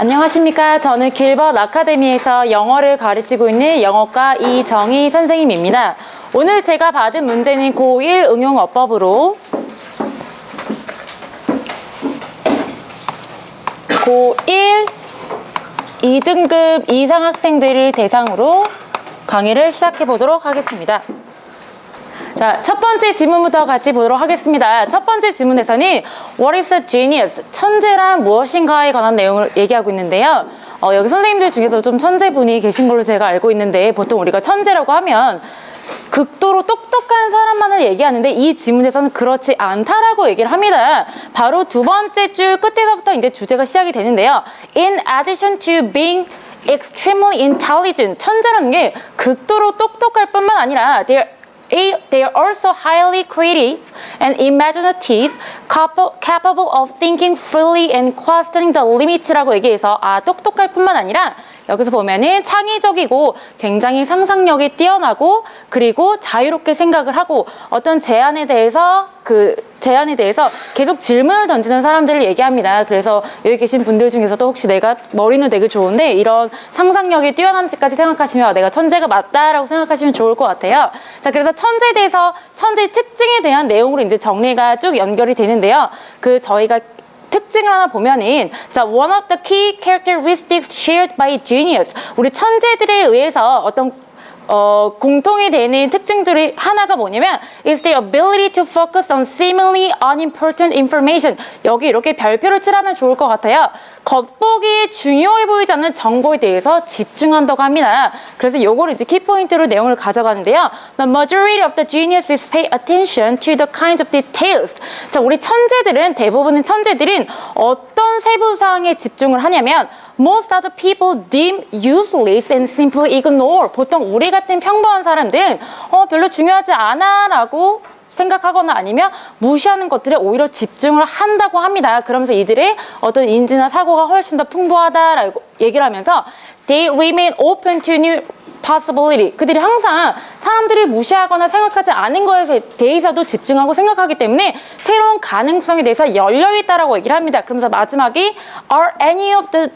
안녕하십니까. 저는 길벗 아카데미에서 영어를 가르치고 있는 영어과 이정희 선생님입니다. 오늘 제가 받은 문제는 고1 응용어법으로 고1 2등급 이상 학생들을 대상으로 강의를 시작해 보도록 하겠습니다. 자, 첫 번째 질문부터 같이 보도록 하겠습니다. 첫 번째 질문에서는 What is a genius? 천재란 무엇인가에 관한 내용을 얘기하고 있는데요. 어, 여기 선생님들 중에서 좀 천재분이 계신 걸로 제가 알고 있는데 보통 우리가 천재라고 하면 극도로 똑똑한 사람만을 얘기하는데 이 지문에서는 그렇지 않다라고 얘기를 합니다. 바로 두 번째 줄 끝에서부터 이제 주제가 시작이 되는데요. In addition to being extremely intelligent, 천재라는 게 극도로 똑똑할 뿐만 아니라 they're A, they are also highly creative and imaginative, capa- capable of thinking freely and questioning the limits라고 얘기해서 아 똑똑할 뿐만 아니라 여기서 보면은 창의적이고 굉장히 상상력이 뛰어나고 그리고 자유롭게 생각을 하고 어떤 제안에 대해서 그 제안에 대해서 계속 질문을 던지는 사람들을 얘기합니다. 그래서 여기 계신 분들 중에서도 혹시 내가 머리는 되게 좋은데 이런 상상력이 뛰어난지까지 생각하시면 아, 내가 천재가 맞다라고 생각하시면 좋을 것 같아요. 자, 그래서 천재에 대해서 천재의 특징에 대한 내용으로 이제 정리가 쭉 연결이 되는데요. 그 저희가 특징을 하나 보면은 자 one of the key characteristics shared by genius 우리 천재들에 의해서 어떤 어, 공통이 되는 특징들이 하나가 뭐냐면 is the ability to focus on seemingly unimportant information. 여기 이렇게 별표를 칠하면 좋을 것 같아요. 겉보기에 중요해 보이지 않는 정보에 대해서 집중한다고 합니다. 그래서 요거를 이제 키포인트로 내용을 가져가는데요. The majority of the geniuses pay attention to the kinds of details. 자 우리 천재들은 대부분의 천재들은 어떤 세부 사항에 집중을 하냐면 most other people deem useless and simply ignore. 보통 우리 같은 평범한 사람들은 어, 별로 중요하지 않아 라고 생각하거나 아니면 무시하는 것들에 오히려 집중을 한다고 합니다. 그러면서 이들의 어떤 인지나 사고가 훨씬 더 풍부하다라고 얘기를 하면서 they remain open to new possibility. 그들이 항상 사람들이 무시하거나 생각하지 않은 것에 대해서도 집중하고 생각하기 때문에 새로운 가능성에 대해서 열려 있다라고 얘기를 합니다. 그러면서 마지막이 are any of the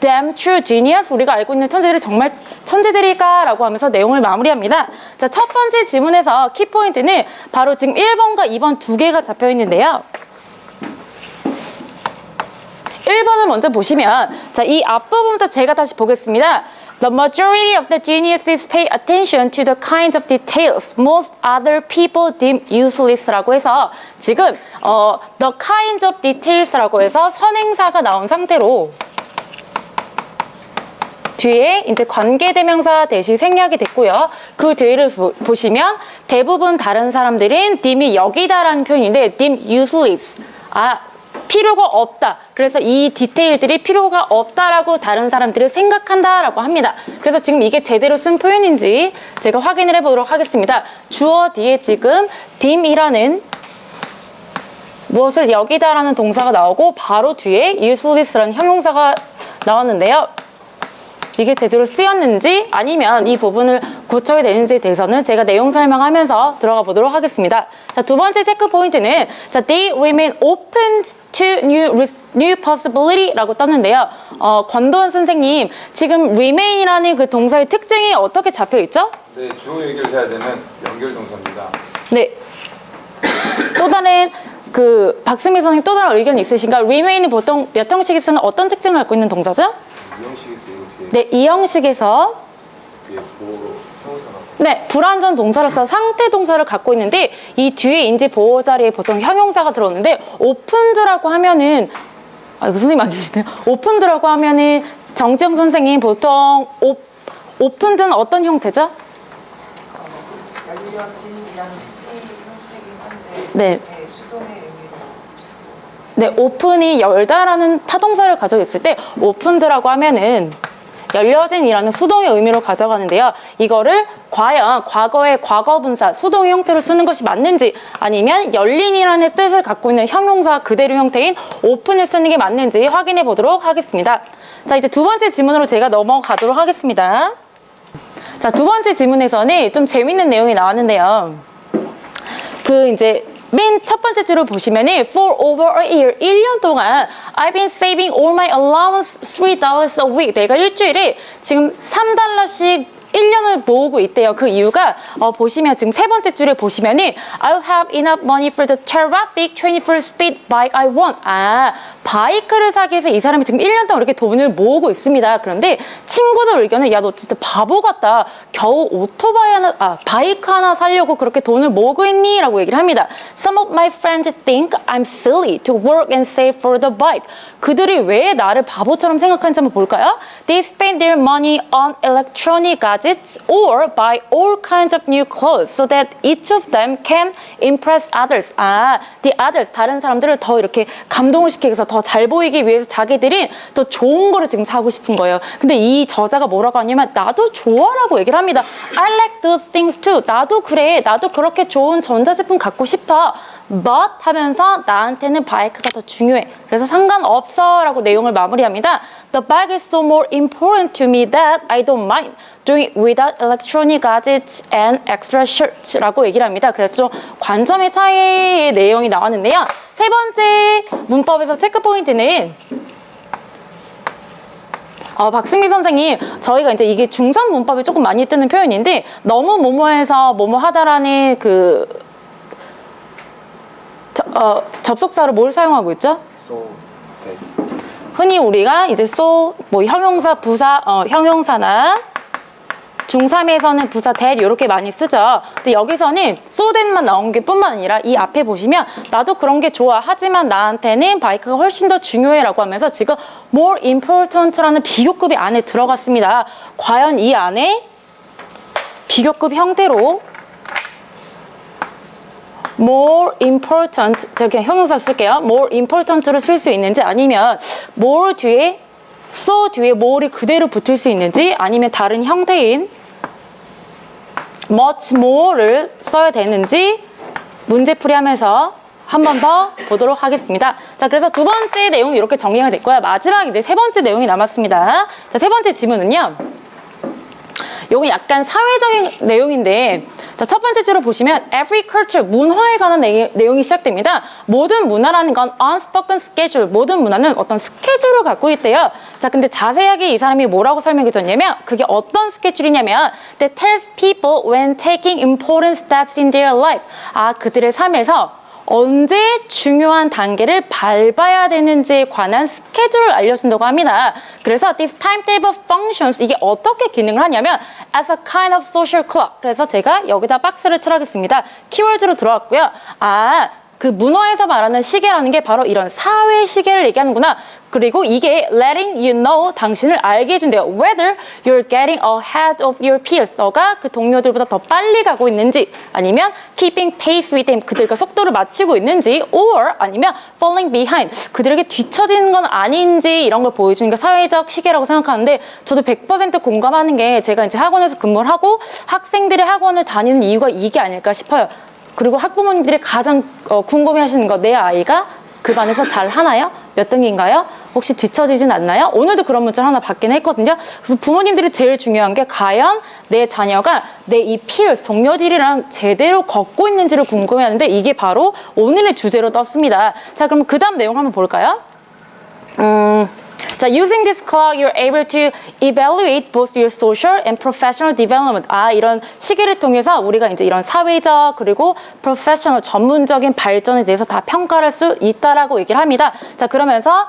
damn true genius? 우리가 알고 있는 천재들이 정말 천재들일까 라고 하면서 내용을 마무리합니다. 자, 첫 번째 질문에서 키포인트는 바로 지금 1번과 2번 두 개가 잡혀 있는데요. 1번을 먼저 보시면 자, 이 앞부분부터 제가 다시 보겠습니다. The majority of the geniuses pay attention to the kinds of details most other people deem useless라고 해서 지금 어, the kinds of details라고 해서 선행사가 나온 상태로 뒤에 이제 관계대명사 대신 생략이 됐고요. 그 뒤를 보, 보시면 대부분 다른 사람들은 딤이 여기다라는 표현인데 딤 useless. 아, 필요가 없다. 그래서 이 디테일들이 필요가 없다라고 다른 사람들을 생각한다라고 합니다. 그래서 지금 이게 제대로 쓴 표현인지 제가 확인을 해보도록 하겠습니다. 주어 뒤에 지금 딤이라는 무엇을 여기다라는 동사가 나오고 바로 뒤에 useless라는 형용사가 나왔는데요. 이게 제대로 쓰였는지 아니면 이 부분을 고쳐야 되는지에 대해서는 제가 내용 설명하면서 들어가 보도록 하겠습니다. 자, 두 번째 체크 포인트는 자, they remain open to new, new possibility라고 떴는데요. 어, 권도원 선생님, 지금 remain이라는 그 동사의 특징이 어떻게 잡혀 있죠? 네, 주어 얘기를 해야 되는 연결 동사입니다. 네. 또 다른 그 박승미 선생님 또 다른 의견 있으신가? remain이 보통 몇 형식에서는 어떤 특징을 갖고 있는 동사죠? 이형식에서 이렇게 네, 이 형식에서 뒤에 보호로 형용사가 네, 불완전 동사로서 상태 동사를 갖고 있는데 이 뒤에 인지 보호 자리에 보통 형용사가 들어오는데 오픈드라고 하면은 아, 이거 선생님 안 계시네요. 오픈드라고 하면은 정지영 선생님 보통 오, 오픈드는 어떤 형태죠? 열려진이라는 한데 네. 네, 수동의 네, 오픈이 열다라는 타동사를 가지고 있을 때 오픈드라고 하면은 열려진이라는 수동의 의미로 가져가는데요. 이거를 과연 과거의 과거분사 수동의 형태로 쓰는 것이 맞는지 아니면 열린이라는 뜻을 갖고 있는 형용사 그대로 형태인 오픈을 쓰는 게 맞는지 확인해 보도록 하겠습니다. 자, 이제 두 번째 질문으로 제가 넘어가도록 하겠습니다. 자, 두 번째 질문에서는 좀 재밌는 내용이 나왔는데요. 그 이제 맨 첫 번째 줄을 보시면은 for over a year 1년 동안 I've been saving all my allowance $3 a week 내가 일주일에 지금 3달러씩 1년을 모으고 있대요. 그 이유가 어, 보시면 지금 세 번째 줄에 보시면은 I'll have enough money for the terrific 24 speed bike I want. 아, 바이크를 사기 위해서 이 사람이 지금 1년 동안 이렇게 돈을 모으고 있습니다. 그런데 친구들 의견은 야 너 진짜 바보 같다. 겨우 오토바이 하나 아, 바이크 하나 사려고 그렇게 돈을 모으고 있니? 라고 얘기를 합니다. Some of my friends think I'm silly to work and save for the bike. 그들이 왜 나를 바보처럼 생각하는지 한번 볼까요? They spend their money on electronic gadgets or buy all kinds of new clothes so that each of them can impress others. 아, the others, 다른 사람들을 더 이렇게 감동을 시키기 위해서 더잘 보이기 위해서 자기들이 더 좋은 거를 지금 사고 싶은 거예요. 근데 이 저자가 뭐라고 하냐면 나도 좋아라고 얘기를 합니다. I like those things too. 나도 그래. 나도 그렇게 좋은 전자제품 갖고 싶어. but 하면서 나한테는 바이크가 더 중요해. 그래서 상관없어 라고 내용을 마무리합니다. The bike is so more important to me that I don't mind doing it without electronic gadgets and extra shirts 라고 얘기를 합니다. 그래서 좀 관점의 차이의 내용이 나왔는데요. 세 번째 문법에서 체크 포인트는 어, 박승기 선생님, 저희가 이제 이게 중선 문법이 조금 많이 뜨는 표현인데 너무 뭐뭐해서 뭐뭐 하다라는 그 저- 어, 접속사로 뭘 사용하고 있죠? so that 흔히 우리가 이제 so 뭐 형용사, 부사, 어, 형용사나 중3에서는 부사 that 이렇게 많이 쓰죠. 근데 여기서는 so that만 나온 게 뿐만 아니라 이 앞에 보시면 나도 그런 게 좋아. 하지만 나한테는 바이크가 훨씬 더 중요해 라고 하면서 지금 more important라는 비교급이 안에 들어갔습니다. 과연 이 안에 비교급 형태로 more important 저기 형용사 쓸게요. more important를 쓸 수 있는지 아니면 more 뒤에 so 뒤에 more이 그대로 붙을 수 있는지 아니면 다른 형태인 much more를 써야 되는지 문제풀이 하면서 한 번 더 보도록 하겠습니다. 자, 그래서 두 번째 내용이 이렇게 정리가 됐고요. 마지막 이제 세 번째 내용이 남았습니다. 자, 세 번째 질문은요. 요건 약간 사회적인 내용인데 자, 첫 번째 줄을 보시면 every culture 문화에 관한 내, 내용이 시작됩니다. 모든 문화라는 건 unspoken schedule 모든 문화는 어떤 스케줄을 갖고 있대요. 자, 근데 자세하게 이 사람이 뭐라고 설명해 줬냐면 그게 어떤 스케줄이냐면 that tells people when taking important steps in their life. 아, 그들의 삶에서 언제 중요한 단계를 밟아야 되는지에 관한 스케줄을 알려준다고 합니다. 그래서 this timetable functions 이게 어떻게 기능을 하냐면 as a kind of social clock. 그래서 제가 여기다 박스를 칠하겠습니다. 키워드로 들어왔고요. 아, 그 문화에서 말하는 시계라는 게 바로 이런 사회 시계를 얘기하는구나. 그리고 이게 letting you know 당신을 알게 해준대요. Whether you're getting ahead of your peers. 너가 그 동료들보다 더 빨리 가고 있는지 아니면 keeping pace with them. 그들과 속도를 맞추고 있는지 or 아니면 falling behind. 그들에게 뒤처지는 건 아닌지 이런 걸 보여주는 게 사회적 시계라고 생각하는데 저도 100% 공감하는 게 제가 이제 학원에서 근무를 하고 학생들이 학원을 다니는 이유가 이게 아닐까 싶어요. 그리고 학부모님들이 가장 어, 궁금해하시는 거 내 아이가 그 반에서 잘 하나요? 몇 등인가요? 혹시 뒤처지진 않나요? 오늘도 그런 문자 하나 받긴 했거든요. 그래서 부모님들이 제일 중요한 게 과연 내 자녀가 내이 peers, 동료들이랑 제대로 걷고 있는지를 궁금해하는데 이게 바로 오늘의 주제로 떴습니다. 자, 그럼 그 다음 내용 한번 볼까요? 음, 자, using this clock, you're able to evaluate both your social and professional development. 아, 이런 시계를 통해서 우리가 이제 이런 사회적 그리고 professional 전문적인 발전에 대해서 다 평가할 수 있다라고 얘기를 합니다. 자, 그러면서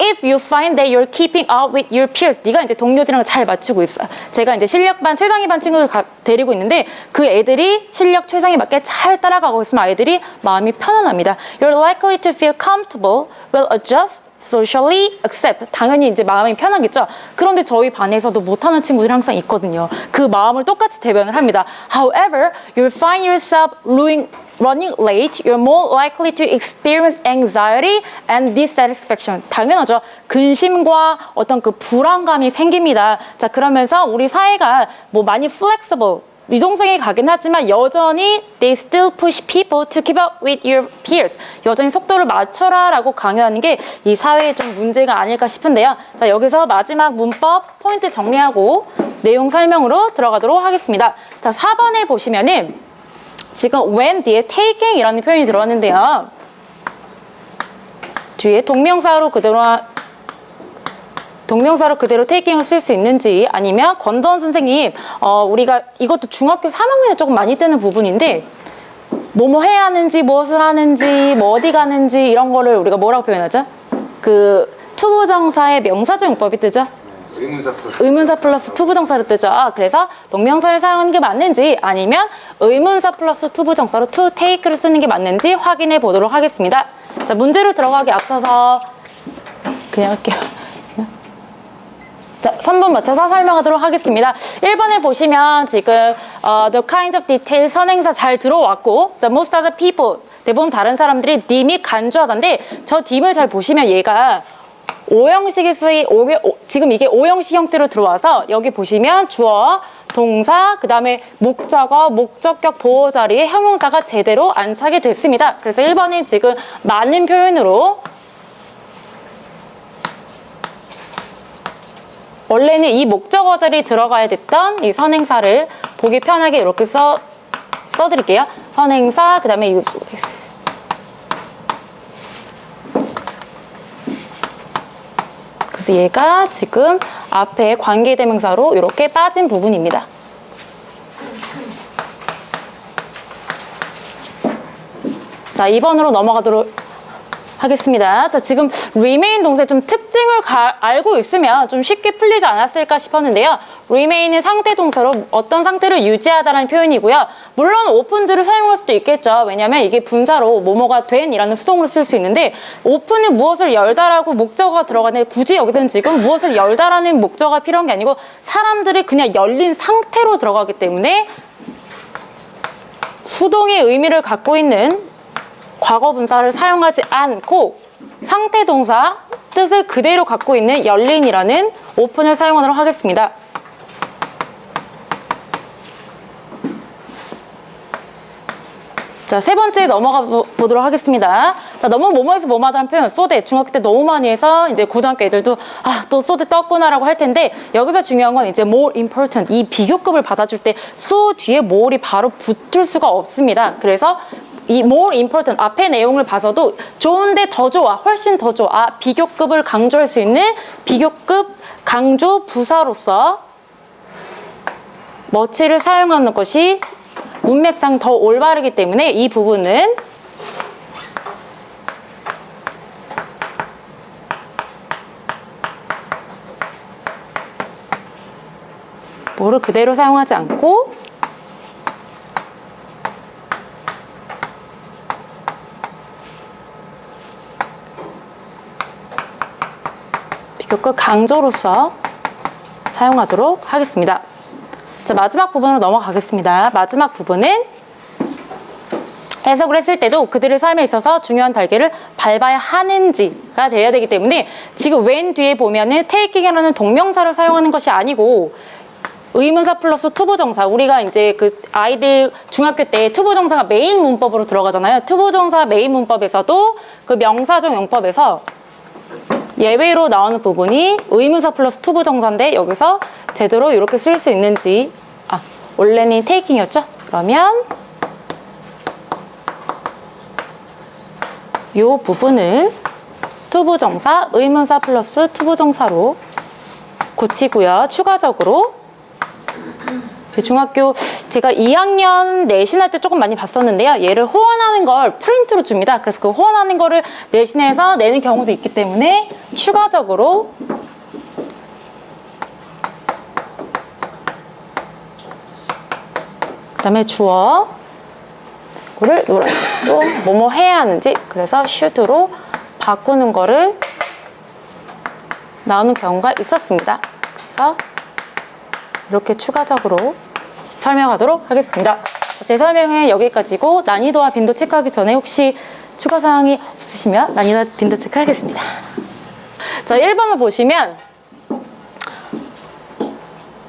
If you find that you're keeping up with your peers, 네가 이제 동료들이랑 잘 맞추고 있어. 제가 이제 실력반, 최상위반 친구들 가- 데리고 있는데 그 애들이 실력 최상위 맞게 잘 따라가고 있으면 아이들이 마음이 편안합니다. You're likely to feel comfortable, will adjust, socially accept. 당연히 이제 마음이 편하겠죠. 그런데 저희 반에서도 못하는 친구들이 항상 있거든요. 그 마음을 똑같이 대변을 합니다. However, you'll find yourself running running late, you're more likely to experience anxiety and dissatisfaction. 당연하죠. 근심과 어떤 그 불안감이 생깁니다. 자, 그러면서 우리 사회가 뭐 많이 flexible, 유동성이 가긴 하지만 여전히 they still push people to keep up with your peers. 여전히 속도를 맞춰라라고 강요하는 게 이 사회에 좀 문제가 아닐까 싶은데요. 자, 여기서 마지막 문법 포인트 정리하고 내용 설명으로 들어가도록 하겠습니다. 자, 4번에 보시면은 지금 when 뒤에 taking이라는 표현이 들어왔는데요. 뒤에 동명사로 그대로 하- 동명사로 그대로 taking을 쓸 수 있는지 아니면 권도원 선생님 어, 우리가 이것도 중학교 3학년에 조금 많이 뜨는 부분인데 뭐뭐 해야 하는지 무엇을 하는지 뭐 어디 가는지 이런 거를 우리가 뭐라고 표현하죠? 그 투부정사의 명사적 용법이 뜨죠? 의문사 플러스 의문사 플러스 투부정사로 뜨죠. 그래서 동명사를 사용하는 게 맞는지 아니면 의문사 플러스 투부정사로 to take를 쓰는 게 맞는지 확인해 보도록 하겠습니다. 자, 문제로 들어가기 앞서서 그냥 할게요. 자, 3번 맞춰서 설명하도록 하겠습니다. 1번을 보시면 지금 어, the kinds of detail 선행사 잘 들어왔고 the most of the people 대부분 다른 사람들이 님이 간주하던데 저 님을 잘 보시면 얘가 오형식이 쓰이 오, 오- 지금 이게 오형식 형태로 들어와서 여기 보시면 주어 동사 그 다음에 목적어 목적격 보호 자리에 형용사가 제대로 안 차게 됐습니다. 그래서 1번이 지금 많은 표현으로 원래는 이 목적어 자리에 들어가야 됐던 이 선행사를 보기 편하게 이렇게 써 써드릴게요. 선행사 그 다음에 use 그래서 얘가 지금 앞에 관계대명사로 이렇게 빠진 부분입니다. 자, 2번으로 넘어가도록 하겠습니다. 자, 지금 remain 동사의 좀 특징을 가- 알고 있으면 좀 쉽게 풀리지 않았을까 싶었는데요. remain은 상태 동사로 어떤 상태를 유지하다라는 표현이고요. 물론 opened를 사용할 수도 있겠죠. 왜냐하면 이게 분사로 뭐뭐가 된이라는 수동으로 쓸 수 있는데 open은 무엇을 열다라고 목적어가 들어가는데 굳이 여기서는 지금 무엇을 열다라는 목적어가 필요한 게 아니고 사람들이 그냥 열린 상태로 들어가기 때문에 수동의 의미를 갖고 있는 과거 분사를 사용하지 않고 상태 동사 뜻을 그대로 갖고 있는 열린이라는 오픈을 사용하도록 하겠습니다. 자, 세 번째 넘어가 보- 보도록 하겠습니다. 자, 너무 뭐뭐에서 뭐뭐하다는 표현, 소대. 중학교 때 너무 많이 해서 이제 고등학교 애들도 아, 또 소대 떴구나라고 할 텐데 여기서 중요한 건 이제 more important. 이 비교급을 받아줄 때 so 뒤에 more이 바로 붙을 수가 없습니다. 그래서 이 more important 앞의 내용을 봐서도 좋은데 더 좋아, 훨씬 더 좋아. 아, 비교급을 강조할 수 있는 비교급 강조 부사로서 머치를 사용하는 것이 문맥상 더 올바르기 때문에 이 부분은 뭐를 그대로 사용하지 않고 비교급 강조로서 사용하도록 하겠습니다. 자, 마지막 부분으로 넘어가겠습니다. 마지막 부분은 해석을 했을 때도 그들의 삶에 있어서 중요한 달걀을 밟아야 하는지가 되어야 되기 때문에 지금 when 뒤에 보면은 taking이라는 동명사를 사용하는 것이 아니고 의문사 플러스 투부정사 우리가 이제 그 아이들 중학교 때 투부정사가 메인 문법으로 들어가잖아요. 투부정사 메인 문법에서도 그 명사적 용법에서 예외로 나오는 부분이 의문사 플러스 투부 정사인데 여기서 제대로 이렇게 쓸 수 있는지 아 원래는 taking이었죠? 그러면 이 부분을 투부 정사 의문사 플러스 투부 정사로 고치고요. 추가적으로 그 중학교 제가 2학년 내신할 때 조금 많이 봤었는데요. 얘를 호언하는 걸 프린트로 줍니다. 그래서 그 호언하는 거를 내신해서 내는 경우도 있기 때문에 추가적으로 그 다음에 주어 거를 노란색으로 뭐뭐 해야 하는지 그래서 should로 바꾸는 거를 나오는 경우가 있었습니다. 그래서 이렇게 추가적으로 설명하도록 하겠습니다. 제 설명은 여기까지고 난이도와 빈도 체크하기 전에 혹시 추가 사항이 없으시면 난이도와 빈도 체크하겠습니다. 자, 1번을 보시면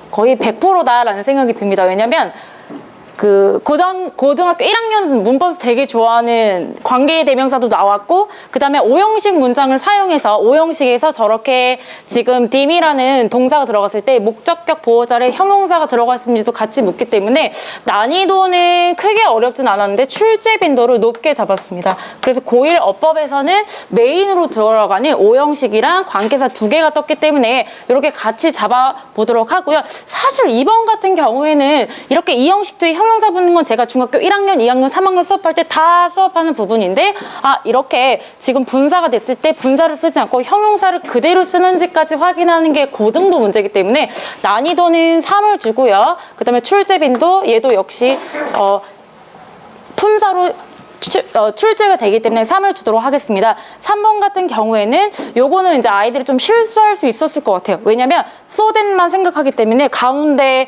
거의 100%다라는 생각이 듭니다. 왜냐면 그 고등 고등학교 1학년 문법 되게 좋아하는 관계 대명사도 나왔고 그다음에 오형식 문장을 사용해서 오형식에서 저렇게 지금 dim이라는 동사가 들어갔을 때 목적격 보호자를 형용사가 들어갔는지도 같이 묻기 때문에 난이도는 크게 어렵진 않았는데 출제 빈도를 높게 잡았습니다. 그래서 고1 어법에서는 메인으로 들어가는 오형식이랑 관계사 두 개가 떴기 때문에 이렇게 같이 잡아 보도록 하고요. 사실 이번 같은 경우에는 이렇게 이형식 뒤에 형용사 붙는 건 제가 중학교 1학년, 2학년, 3학년 수업할 때 다 수업하는 부분인데 아 이렇게 지금 분사가 됐을 때 분사를 쓰지 않고 형용사를 그대로 쓰는지까지 확인하는 게 고등부 문제이기 때문에 난이도는 3을 주고요. 그다음에 출제 빈도 얘도 역시 어 품사로 출, 어, 출제가 되기 때문에 3을 주도록 하겠습니다. 3번 같은 경우에는 요거는 이제 아이들이 좀 실수할 수 있었을 것 같아요. 왜냐면 소된만 생각하기 때문에 가운데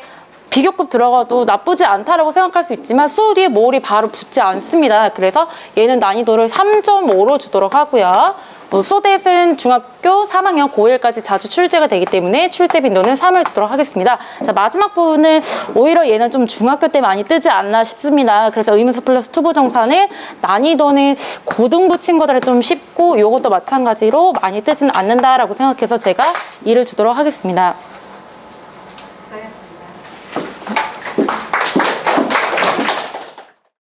비교급 들어가도 나쁘지 않다라고 생각할 수 있지만 소 뒤에 모을이 바로 붙지 않습니다. 그래서 얘는 난이도를 3.5로 주도록 하고요. 뭐 소댓은 중학교 3학년 고1까지 자주 출제가 되기 때문에 출제 빈도는 3을 주도록 하겠습니다. 자, 마지막 부분은 오히려 얘는 좀 중학교 때 많이 뜨지 않나 싶습니다. 그래서 의문수 플러스 투부 정사는 난이도는 고등부 친구들은 좀 쉽고 이것도 마찬가지로 많이 뜨지는 않는다라고 생각해서 제가 2를 주도록 하겠습니다.